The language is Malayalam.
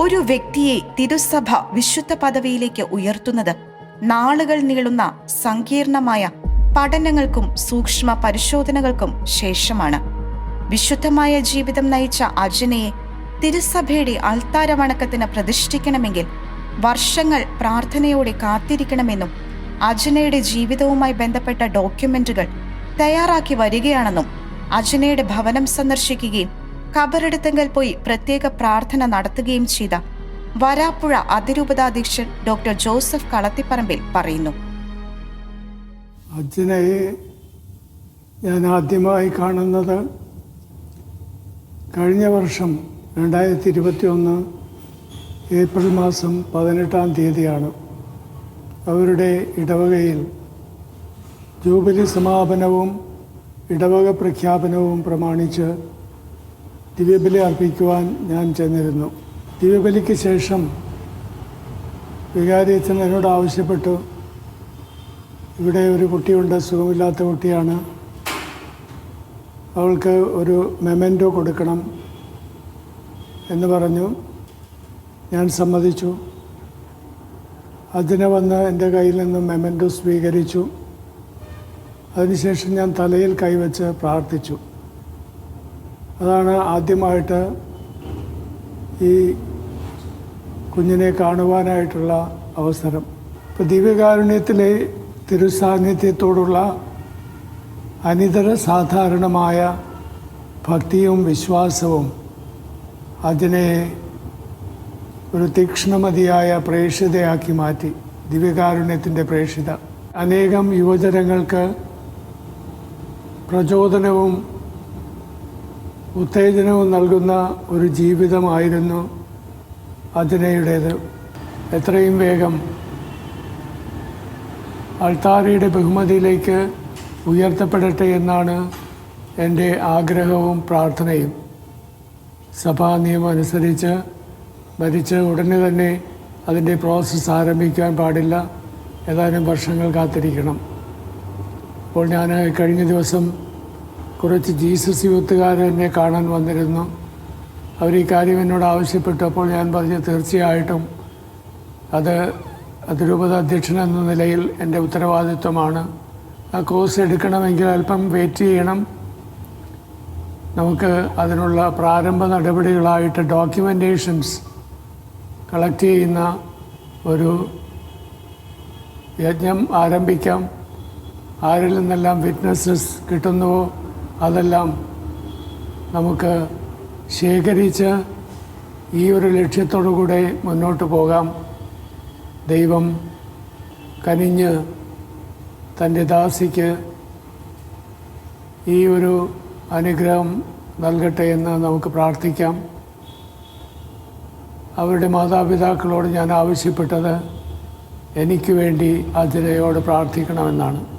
ഒരു വ്യക്തിയെ തിരുസഭ വിശുദ്ധ പദവിയിലേക്ക് ഉയർത്തുന്നത് നാളുകൾ നീളുന്ന സങ്കീർണമായ പഠനങ്ങൾക്കും സൂക്ഷ്മ പരിശോധനകൾക്കും ശേഷമാണ്. വിശുദ്ധമായ ജീവിതം നയിച്ച അജനയെ തിരുസഭയുടെ അൾത്താര വണക്കത്തിന് പ്രതിഷ്ഠിക്കണമെങ്കിൽ വർഷങ്ങൾ പ്രാർത്ഥനയോടെ കാത്തിരിക്കണമെന്നും അജനയുടെ ജീവിതവുമായി ബന്ധപ്പെട്ട ഡോക്യുമെന്റുകൾ തയ്യാറാക്കി വരികയാണെന്നും അജനയുടെ ഭവനം സന്ദർശിക്കുകയും കബറെടുത്തെങ്കിൽ പോയി പ്രത്യേക പ്രാർത്ഥന നടത്തുകയും ചെയ്ത വരാപ്പുഴ അതിരൂപതാധ്യക്ഷൻ ഡോക്ടർ ജോസഫ് കളത്തിപ്പറമ്പിൽ പറയുന്നു. അച്ഛനെ ഞാൻ ആദ്യമായി കാണുന്നത് കഴിഞ്ഞ വർഷം രണ്ടായിരത്തി ഇരുപത്തി ഒന്ന് ഏപ്രിൽ മാസം പതിനെട്ടാം തീയതിയാണ്. അവരുടെ ഇടവകയിൽ ജൂബിലി സമാപനവും ഇടവക പ്രഖ്യാപനവും പ്രമാണിച്ച് ദിവ്യബലി അർപ്പിക്കുവാൻ ഞാൻ ചെന്നിരുന്നു. ദിവ്യബലിക്ക് ശേഷം വികാരിയച്ഛൻ എന്നോട് ആവശ്യപ്പെട്ടു. ഇവിടെ ഒരു കുട്ടിയുണ്ട് സുഖമില്ലാത്ത കുട്ടിയാണ്. അവൾക്ക് ഒരു മെമെന്റോ കൊടുക്കണം എന്ന് പറഞ്ഞു. ഞാൻ സമ്മതിച്ചു. അതിനെ വന്ന് എന്റെ കയ്യിൽ നിന്ന് മെമെന്റോ സ്വീകരിച്ചു. അതിനുശേഷം ഞാൻ തലയിൽ കൈവച്ച് പ്രാർത്ഥിച്ചു. അതാണ് ആദ്യമായിട്ട് ഈ കുഞ്ഞിനെ കാണുവാനായിട്ടുള്ള അവസരം. ഇപ്പോൾ ദിവ്യകാരുണ്യത്തിലെ തിരുസാന്നിധ്യത്തോടുള്ള അനിതര സാധാരണമായ ഭക്തിയും വിശ്വാസവും അതിനെ ഒരു തീക്ഷ്ണമതിയായ പ്രേക്ഷിതയാക്കി മാറ്റി. ദിവ്യകാരുണ്യത്തിന്റെ പ്രേക്ഷിത. അനേകം യുവജനങ്ങൾക്ക് പ്രചോദനവും ഉത്തേജനവും നൽകുന്ന ഒരു ജീവിതമായിരുന്നു അതിനയുടേത് എത്രയും വേഗം അൾത്താരയുടെ ബഹുമതിയിലേക്ക് ഉയർത്തപ്പെടട്ടെ എന്നാണ് എന്റെ ആഗ്രഹവും പ്രാർത്ഥനയും. സഭാ നിയമം അനുസരിച്ച് മരിച്ച് ഉടനെ തന്നെ അതിന്റെ പ്രോസസ്സ് ആരംഭിക്കാൻ പാടില്ല ഏതാനും വർഷങ്ങൾ കാത്തിരിക്കണം. അപ്പോൾ ഞാൻ കഴിഞ്ഞ ദിവസം കുറച്ച് ജീസസ് യൂത്തുകാർ എന്നെ കാണാൻ വന്നിരുന്നു. അവർ ഈ കാര്യം എന്നോട് ആവശ്യപ്പെട്ടപ്പോൾ ഞാൻ പറഞ്ഞു തീർച്ചയായിട്ടും അത് അതിരൂപത അധ്യക്ഷൻ എന്ന നിലയിൽ എന്റെ ഉത്തരവാദിത്വമാണ്. ആ കോഴ്സ് എടുക്കണമെങ്കിൽ അല്പം വെയിറ്റ് ചെയ്യണം. നമുക്ക് അതിനുള്ള പ്രാരംഭ നടപടികളായിട്ട് ഡോക്യുമെന്റേഷൻസ് കളക്ട് ചെയ്യുന്ന ഒരു യജ്ഞം ആരംഭിക്കാം. ആരിൽ നിന്നെല്ലാം വിറ്റ്നസ്സസ് കിട്ടുന്നുവോ? അതെല്ലാം നമുക്ക് ശേഖരിച്ച് ഈ ഒരു ലക്ഷ്യത്തോടു കൂടെ മുന്നോട്ട് പോകാം. ദൈവം കനിഞ്ഞ് തന്റെ ദാസിക്ക് ഈ ഒരു അനുഗ്രഹം നൽകട്ടെ എന്ന് നമുക്ക് പ്രാർത്ഥിക്കാം. അവരുടെ മാതാപിതാക്കളോട് ഞാൻ ആവശ്യപ്പെട്ടത് എനിക്ക് വേണ്ടി അജനയോട് പ്രാർത്ഥിക്കണമെന്നാണ്.